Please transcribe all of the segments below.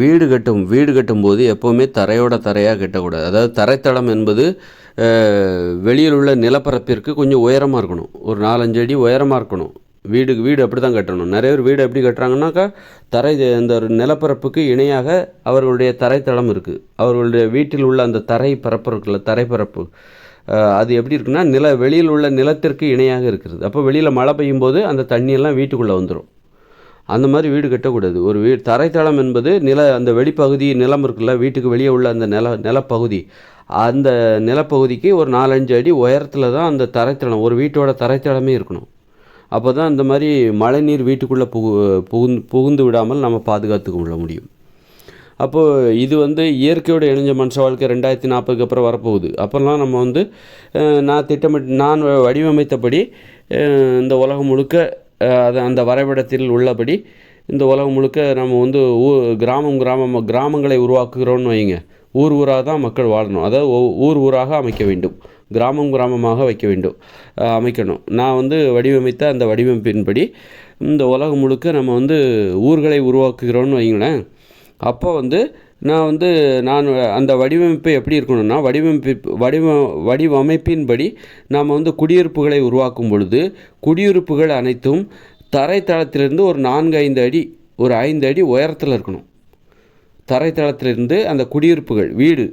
வீடு கட்டும் வீடு கட்டும்போது எப்போவுமே தரையோட தரையாக கட்டக்கூடாது. அதாவது தரைத்தளம் என்பது வெளியில் உள்ள நிலப்பரப்பிற்கு கொஞ்சம் உயரமாக இருக்கணும். ஒரு நாலஞ்சு அடி உயரமாக இருக்கணும். வீடுக்கு வீடு அப்படி தான் கட்டணும். நிறைய பேர் வீடு எப்படி கட்டுறாங்கன்னாக்கா தரை அந்த ஒரு நிலப்பரப்புக்கு இணையாக அவர்களுடைய தரைத்தளம் இருக்குது அவர்களுடைய வீட்டில் உள்ள அந்த தரை பரப்பு இருக்குல்ல தரைப்பரப்பு அது எப்படி இருக்குன்னா நில வெளியில் உள்ள நிலத்திற்கு இணையாக இருக்கிறது. அப்போ வெளியில் மழை பெய்யும் போது அந்த தண்ணியெல்லாம் வீட்டுக்குள்ளே வந்துடும் அந்த மாதிரி வீடு கட்டக்கூடாது. ஒரு வீ தரைத்தளம் என்பது நில அந்த வெளிப்பகுதி நிலம் இருக்குல்ல வீட்டுக்கு வெளியே உள்ள அந்த நில நிலப்பகுதி. அந்த நிலப்பகுதிக்கு ஒரு நாலஞ்சு அடி உயரத்தில் தான் அந்த தரைத்தளம் ஒரு வீட்டோட தரைத்தளமே இருக்கணும். அப்போ தான் இந்த மாதிரி மழைநீர் வீட்டுக்குள்ளே புகு புகுந்து புகுந்து விடாமல் நம்ம பாதுகாத்து கொள்ள முடியும். அப்போது இது வந்து இயற்கையோடு இணைஞ்ச மனுஷ வாழ்க்கை ரெண்டாயிரத்தி நாற்பதுக்கு அப்புறம் வரப்போகுது. அப்போல்லாம் நம்ம வந்து நான் திட்டமிட்டு நான் வடிவமைத்தபடி இந்த உலகம் முழுக்க அது அந்த வரைபடத்தில் உள்ளபடி இந்த உலகம் முழுக்க நம்ம வந்து ஊ கிராமம் கிராமம் கிராமங்களை உருவாக்குகிறோன்னு வைங்க. ஊர் ஊராக தான் மக்கள் வாழணும். அதாவது ஓ ஊர் ஊராக அமைக்க வேண்டும். கிராமம் கிராமமாக வைக்க வேண்டும். அமைக்கணும். நான் வந்து வடிவமைத்த அந்த வடிவமைப்பின்படி இந்த உலகம் முழுக்க நம்ம வந்து ஊர்களை உருவாக்குகிறோன்னு வைங்களேன். அப்போ வந்து நான் வந்து நான் அந்த வடிவமைப்பு எப்படி இருக்கணும்னா வடிவமைப்பு வடிவ வடிவமைப்பின்படி நாம் வந்து குடியிருப்புகளை உருவாக்கும் பொழுது குடியிருப்புகள் அனைத்தும் தரைத்தளத்திலிருந்து ஒரு நான்கு ஐந்து அடி ஒரு ஐந்து அடி உயரத்தில் இருக்கணும். தரைத்தளத்திலிருந்து அந்த குடியிருப்புகள் வீடு.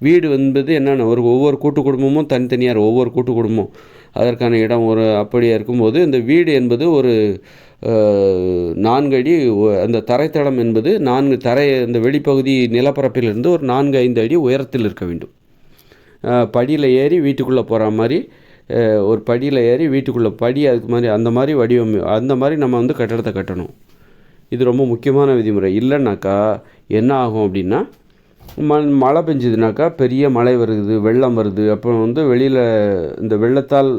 வீடு என்பது என்னென்ன? ஒரு ஒவ்வொரு கூட்டு குடும்பமும் தனித்தனியார் ஒவ்வொரு கூட்டு குடும்பம் அதற்கான இடம் ஒரு அப்படியே இருக்கும்போது இந்த வீடு என்பது ஒரு நான்கு அடி அந்த தரைத்தளம் என்பது நான்கு தரை அந்த வெளிப்பகுதி நிலப்பரப்பிலிருந்து ஒரு நான்கு ஐந்து அடி உயரத்தில் இருக்க வேண்டும். படியில் ஏறி வீட்டுக்குள்ளே போகிற மாதிரி ஒரு படியில் ஏறி வீட்டுக்குள்ளே படி அதுக்கு மாதிரி அந்த மாதிரி வடிவம் அந்த மாதிரி நம்ம வந்து கட்டடத்தை கட்டணும். இது ரொம்ப முக்கியமான விதிமுறை. இல்லைன்னாக்கா என்ன ஆகும் அப்படின்னா ம மழை பெஞ்சுதுனாக்கா பெரிய மழை வருது வெள்ளம் வருது. அப்புறம் வந்து வெளியில் இந்த வெள்ளத்தால்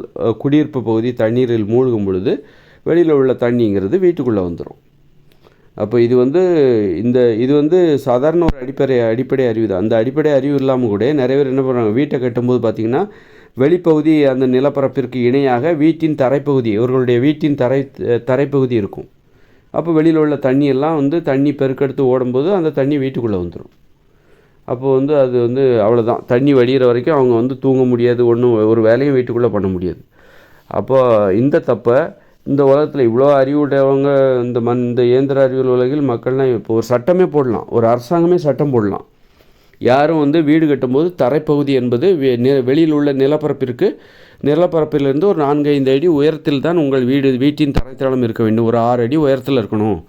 குடியிருப்பு பகுதி தண்ணீரில் மூழ்கும் பொழுது வெளியில் உள்ள தண்ணிங்கிறது வீட்டுக்குள்ளே வந்துடும் அப்போ இது வந்து இந்த இது வந்து சாதாரண ஒரு அடிப்படை அடிப்படை அறிவு தான். அந்த அடிப்படை அறிவு இல்லாமல் கூட நிறைய பேர் என்ன பண்ணுறாங்க வீட்டை கட்டும்போது பார்த்திங்கன்னா வெளிப்பகுதி அந்த நிலப்பரப்பிற்கு இணையாக வீட்டின் தரைப்பகுதி இவர்களுடைய வீட்டின் தரை தரைப்பகுதி இருக்கும். அப்போ வெளியில் உள்ள தண்ணியெல்லாம் வந்து தண்ணி பெருக்கெடுத்து ஓடும்போது அந்த தண்ணி வீட்டுக்குள்ளே வந்துடும் அப்போது வந்து அது வந்து அவ்வளோதான் தண்ணி வடிகிற வரைக்கும் அவங்க வந்து தூங்க முடியாது ஒன்றும் ஒரு வேலையும் வீட்டுக்குள்ளே பண்ண முடியாது. அப்போ இந்த தப்பை இந்த உலகத்தில் இவ்வளோ அறிவுடையவங்க இந்த மண் இந்த இயந்திர அறிவியல் உலகில் மக்கள்லாம் இப்போ ஒரு சட்டமே போடலாம். ஒரு அரசாங்கமே சட்டம் போடலாம். யாரும் வந்து வீடு கட்டும்போது தரைப்பகுதி என்பது வெ- வெளியில் உள்ள நிலப்பரப்பிற்கு நிலப்பரப்பிலிருந்து ஒரு நான்கு ஐந்து அடி உயரத்தில் தான் உங்கள் வீடு வீட்டின் தரைத்தளம் இருக்க வேண்டும். ஒரு ஆறு அடி உயரத்தில் இருக்கணும்.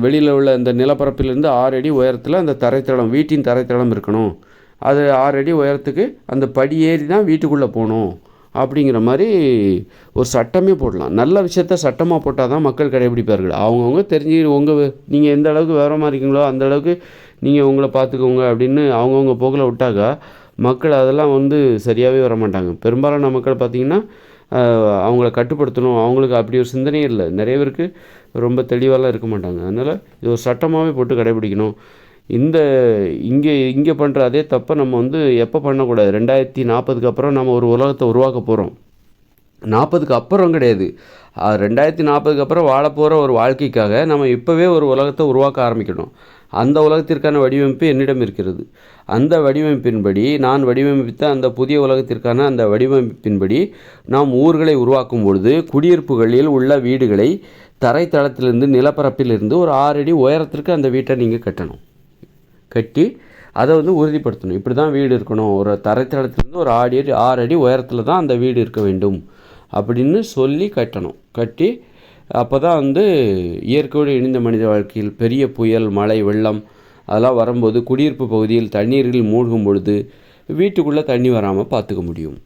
வெளியில் உள்ள அந்த நிலப்பரப்பிலிருந்து ஆறு அடி உயரத்தில் அந்த தரைத்தளம் வீட்டின் தரைத்தளம் இருக்கணும். அது ஆறு அடி உயரத்துக்கு அந்த படி ஏறி தான் வீட்டுக்குள்ளே போகணும். அப்படிங்கிற மாதிரி ஒரு சட்டமே போடலாம். நல்ல விஷயத்த சட்டமாக போட்டால் தான் மக்கள் கடைபிடிப்பார்கள். அவங்கவுங்க தெரிஞ்சு உங்கள் நீங்கள் எந்த அளவுக்கு விவரமாக இருக்கீங்களோ அந்த அளவுக்கு நீங்கள் உங்களை பார்த்துக்கோங்க அப்படின்னு அவங்கவுங்க போக்கில் விட்டாக்கா மக்கள் அதெல்லாம் வந்து சரியாகவே வர மாட்டாங்க பெரும்பாலான மக்கள் பார்த்திங்கன்னா அவங்கள கட்டுப்படுத்தணும். அவங்களுக்கு அப்படி ஒரு சிந்தனையே இல்லை. நிறைய பேருக்கு ரொம்ப தெளிவாலாம் இருக்க மாட்டாங்க. அதனால் இது ஒரு சட்டமாகவே போட்டு கடைபிடிக்கணும். இந்த இங்கே இங்கே பண்ணுற அதே தப்பை நம்ம வந்து எப்போ பண்ணக்கூடாது? ரெண்டாயிரத்தி நாற்பதுக்கு அப்புறம் நம்ம ஒரு உலகத்தை உருவாக்க போகிறோம் நாற்பதுக்கு அப்புறம் கிடையாது. ரெண்டாயிரத்தி நாற்பதுக்கு அப்புறம் வாழ போகிற ஒரு வாழ்க்கைக்காக நம்ம இப்போவே ஒரு உலகத்தை உருவாக்க ஆரம்பிக்கணும். அந்த உலகத்திற்கான வடிவமைப்பு என்னிடம் இருக்கிறது. அந்த வடிவமைப்பின்படி நான் வடிவமைத்த அந்த புதிய உலகத்திற்கான அந்த வடிவமைப்பின்படி நாம் ஊர்களை உருவாக்கும் பொழுது குடியிருப்புகளில் உள்ள வீடுகளை தரைத்தளத்திலிருந்து நிலப்பரப்பிலிருந்து ஒரு ஆறடி உயரத்திற்கு அந்த வீட்டை நீங்கள் கட்டணும். கட்டி அதை வந்து உறுதிப்படுத்தணும். இப்படி தான் வீடு இருக்கணும். ஒரு தரைத்தளத்துலேருந்து ஒரு ஆறு அடி ஆறு அடி உயரத்தில் தான் அந்த வீடு இருக்க வேண்டும் அப்படின்னு சொல்லி கட்டணும். கட்டி அப்போ தான் வந்து இயற்கையோடு இணைந்த மனித வாழ்க்கையில் பெரிய புயல் மழை வெள்ளம் அதெல்லாம் வரும்போது குடியிருப்பு பகுதியில் தண்ணீரில் மூழ்கும் பொழுது வீட்டுக்குள்ளே தண்ணி வராமல் பார்த்துக்க முடியும்.